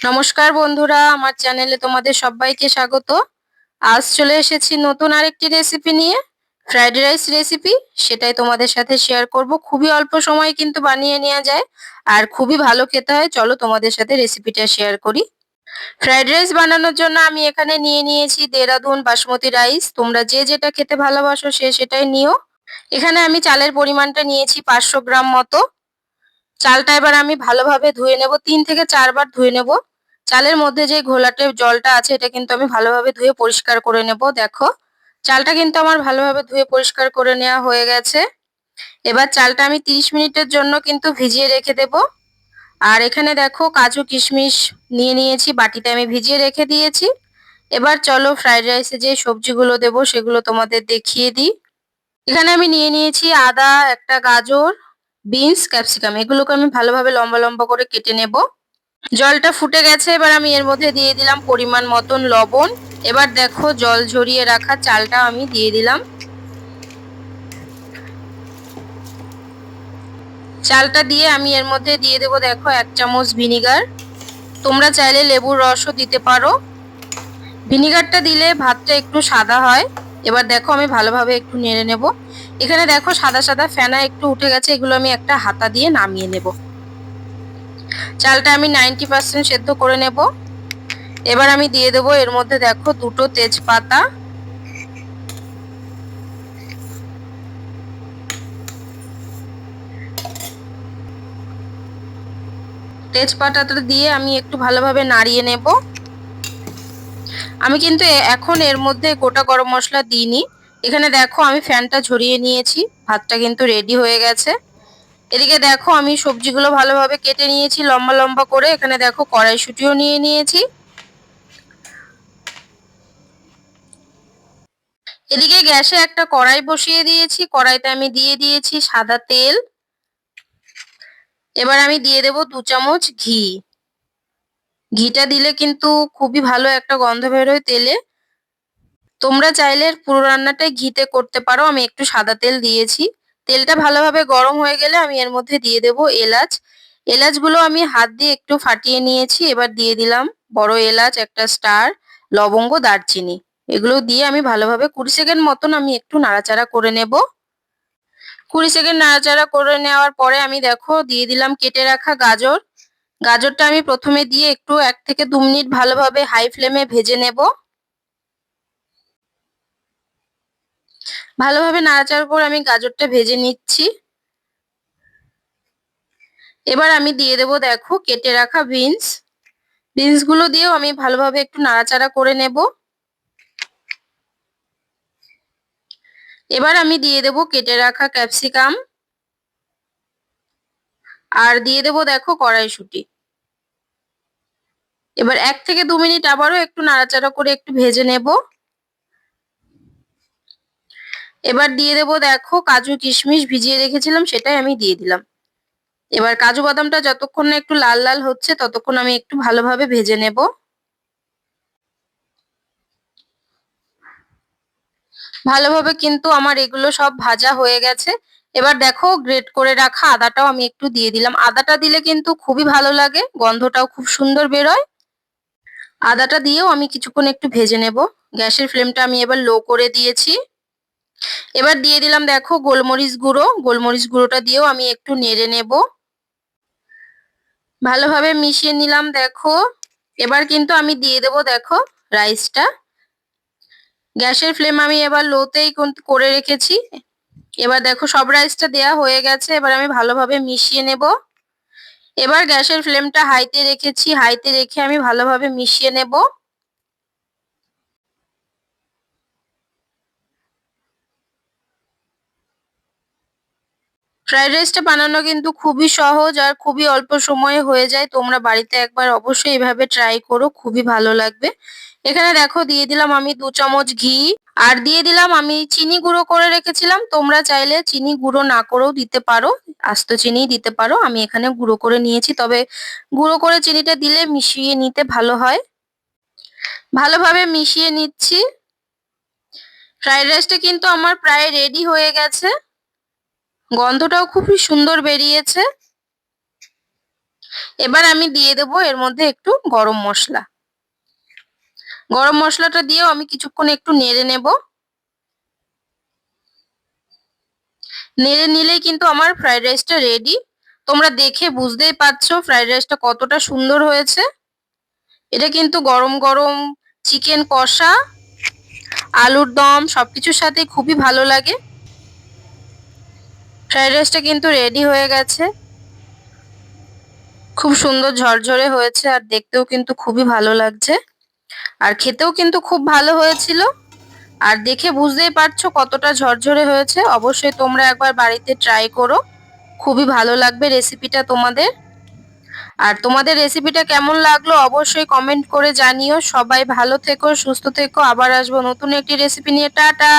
নমস্কার বন্ধুরা, আমার চ্যানেলে তোমাদের সবাইকে স্বাগত। আজ চলে এসেছি নতুন আরেকটি রেসিপি নিয়ে। ফ্রাইড রাইস রেসিপি সেটাই তোমাদের সাথে শেয়ার করব। খুবই অল্প সময় কিন্তু বানিয়ে নেওয়া যায়, আর খুবই ভালো খেতে হয়। চলো তোমাদের সাথে রেসিপিটা শেয়ার করি। ফ্রাইড রাইস বানানোর জন্য আমি এখানে নিয়ে নিয়েছি দেরাদুন বাসমতি রাইস তোমরা যে যেটা খেতে ভালোবাসো সে সেটাই নিও। এখানে আমি চালের পরিমাণটা নিয়েছি পাঁচশো গ্রাম মতো। চালটা এবার আমি ভালোভাবে ধুয়ে নেব, তিন থেকে চারবার ধুয়ে নেব। চালের মধ্যে যে ঘোলাটে জলটা আছে, এটা কিন্তু আমি ভালোভাবে ধুয়ে পরিষ্কার করে নেব, দেখো। চালটা কিন্তু আমার ভালোভাবে ধুয়ে পরিষ্কার করে নেওয়া হয়ে গেছে। এবার চালটা আমি 30 মিনিটের জন্য কিন্তু ভিজিয়ে রেখে দেব। আর এখানে দেখো কাজু কিশমিশ নিয়ে নিয়েছি, বাটিতে আমি ভিজিয়ে রেখে দিয়েছি। এবার চলো ফ্রাইড রাইসে যে সবজিগুলো দেব, সেগুলো তোমাদের দেখিয়ে দিই। এখানে আমি নিয়ে নিয়েছি আদা, একটা গাজর বিনস, ক্যাপসিকাম, এগুলোকে আমি ভালোভাবে লম্বা লম্বা করে কেটে নেব। জলটা ফুটে গেছে, এবার আমি এর মধ্যে দিয়ে দিলাম পরিমাণ মতন লবণ। এবার দেখো, জল ঝরিয়ে রাখা চালটা আমি দিয়ে দিলাম। চালটা দিয়ে আমি এর মধ্যে দিয়ে দেবো, দেখো, এক চামচ ভিনিগার। তোমরা চাইলে লেবুর রসও দিতে পারো। ভিনিগারটা দিলে ভাতটা একটু সাদা হয়। এবার দেখো আমি ভালোভাবে একটু নেড়ে নেব। এখানে দেখো সাদা সাদা ফেনা একটু উঠে গেছে, এগুলো আমি একটা হাতা দিয়ে নামিয়ে নেব। চালটা আমি নাইনটি পার্সেন্ট সেদ্ধ করে নেব। এবার আমি দিয়ে দেবো এর মধ্যে দেখো দুটো তেজপাতা। তেজপাতাটা দিয়ে আমি একটু ভালোভাবে নাড়িয়ে নেব। আমি কিন্তু এখন এর মধ্যে গোটা গরম মশলা দিইনি। এখানে দেখো আমি ফ্যানটা ঝরিয়ে নিয়েছি, ভাতটা কিন্তু রেডি হয়ে গেছে। এদিকে দেখো আমি সবজিগুলো ভালোভাবে কেটে নিয়েছি, লম্বা লম্বা করে। এখানে দেখো কড়াইশুটিও নিয়ে নিয়েছি। এদিকে গ্যাসে একটা কড়াই বসিয়ে দিয়েছি, কড়াইতে আমি দিয়ে দিয়েছি সাদা তেল। এবার আমি দিয়ে দেব দু চামচ ঘি। ঘিটা দিলে কিন্তু খুবই ভালো একটা গন্ধ বেরোয় তেলে। তোমরা চাইলে পুরো রান্নাটাই ঘিতে করতে পারো। আমি একটু সাদা তেল দিয়েছি। তেলটা ভালোভাবে গরম হয়ে গেলে আমি এর মধ্যে দিয়ে দেব এলাচ। এলাচগুলো আমি হাত দিয়ে একটু ফাটিয়ে নিয়েছি। এবার দিয়ে দিলাম বড় এলাচ, একটা স্টার, লবঙ্গ, দারচিনি। এগুলো দিয়ে আমি ভালোভাবে কুড়ি সেকেন্ড মতন আমি একটু নাড়াচাড়া করে নেব। কুড়ি সেকেন্ড নাড়াচাড়া করে নেওয়ার পরে আমি দেখো, দিয়ে দিলাম কেটে রাখা গাজর। গাজরটা আমি প্রথমে দিয়ে একটু এক থেকে দু মিনিট ভালোভাবে হাই ফ্লেমে ভেজে নেব। ভালোভাবে নাড়াচাড়া করে আমি গাজরটা ভেজে নিচ্ছি। এবার আমি দিয়ে দেব, দেখো, কেটে রাখা বিনস বিনসগুলো দিয়েও আমি ভালোভাবে একটু নাড়াচাড়া করে নেব। এবার আমি দিয়ে দেব কেটে রাখা ক্যাপসিকাম আর দিয়ে দেব দেখো কড়াইশুটি। এবার এক থেকে দু মিনিট আবারও একটু নাড়াচাড়া করে একটু ভেজে নেব। এবার দিয়ে দেব দেখো কাজু কিশমিশ ভিজিয়ে রেখেছিলাম, সেটাই আমি দিয়ে দিলাম। এবার কাজু বাদামটা যতক্ষণ না একটু লাল লাল হচ্ছে, ততক্ষণ আমি একটু ভালোভাবে ভেজে নেব। ভালোভাবে কিন্তু আমার এগুলো সব ভাজা হয়ে গেছে। এবার দেখো গ্রেট করে রাখা আদাটাও আমি একটু দিয়ে দিলাম। আদাটা দিলে কিন্তু খুবই ভালো লাগে, গন্ধটাও খুব সুন্দর বেরোয়। আদাটা দিয়েও আমি কিছুক্ষণ একটু ভেজে নেব। গ্যাসের ফ্লেমটা আমি এবার লো করে দিয়েছি। এবার দিয়ে দিলাম দেখো গোলমরিচ গুঁড়ো। গোলমরিচ গুঁড়োটা দিয়েও আমি একটু নেড়ে নেব। ভালোভাবে মিশিয়ে নিলাম দেখো। এবার কিন্তু আমি দিয়ে দেব দেখো রাইসটা গ্যাসের ফ্লেম আমি এবার লোতেই করে রেখেছি। এবার দেখো সব রাইসটা দেয়া হয়ে গেছে, এবার আমি ভালোভাবে মিশিয়ে নেব। এবার গ্যাসের ফ্লেমটা হাইতে রেখেছি হাইতে রেখে আমি ভালোভাবে মিশিয়ে নেব। ফ্রাইড রাইসটা বানানো কিন্তু খুবই সহজ আর খুবই অল্প সময়ে হয়ে যায়, তোমরা বাড়িতে একবার অবশ্যই এভাবে ট্রাই করো, খুবই ভালো লাগবে। এখানে দেখো দিয়ে দিলাম আমি দু চামচ ঘি। আর দিয়ে দিলাম, আমি চিনি গুঁড়ো করে রেখেছিলাম। তোমরা চাইলে চিনি গুঁড়ো না করেও দিতে পারো, আস্ত চিনি দিতে পারো। আমি এখানে গুঁড়ো করে নিয়েছি, তবে গুঁড়ো করে চিনিটা দিলে মিশিয়ে নিতে ভালো হয়। ভালোভাবে মিশিয়ে নিচ্ছি। ফ্রাইড রাইসটা কিন্তু আমার প্রায় রেডি হয়ে গেছে। গন্ধটাও খুবই সুন্দর বেরিয়েছে। এবার আমি দিয়ে দেবো এর মধ্যে একটু গরম মশলা। গরম মশলাটা দিয়েও আমি কিছুক্ষণ একটু নেড়ে নেব। নেড়ে নিলেই কিন্তু আমার ফ্রাইড রাইসটা রেডি। তোমরা দেখে বুঝতেই পারছ ফ্রাইড রাইসটা কতটা সুন্দর হয়েছে। এটা কিন্তু গরম গরম চিকেন কষা, আলুর দম সবকিছুর সাথে খুবই ভালো লাগে। ফ্রাইড রাইসটা কিন্তু রেডি হয়ে গেছে। খুব সুন্দর ঝরঝরে হয়েছে আর দেখতেও কিন্তু খুবই ভালো লাগছে। আর খেতেও কিন্তু খুব ভালো হয়েছিল। আর দেখে বুঝতেই পারছ কতটা ঝরঝরে হয়েছে। অবশ্যই তোমরা একবার বাড়িতে ট্রাই করো। খুবই ভালো লাগবে রেসিপিটা তোমাদের। আর তোমাদের রেসিপিটা কেমন লাগল অবশ্যই কমেন্ট করে জানিও। সবাই ভালো থেকো, সুস্থ থেকো। আবার আসব নতুন একটি রেসিপি নিয়ে। টাটা!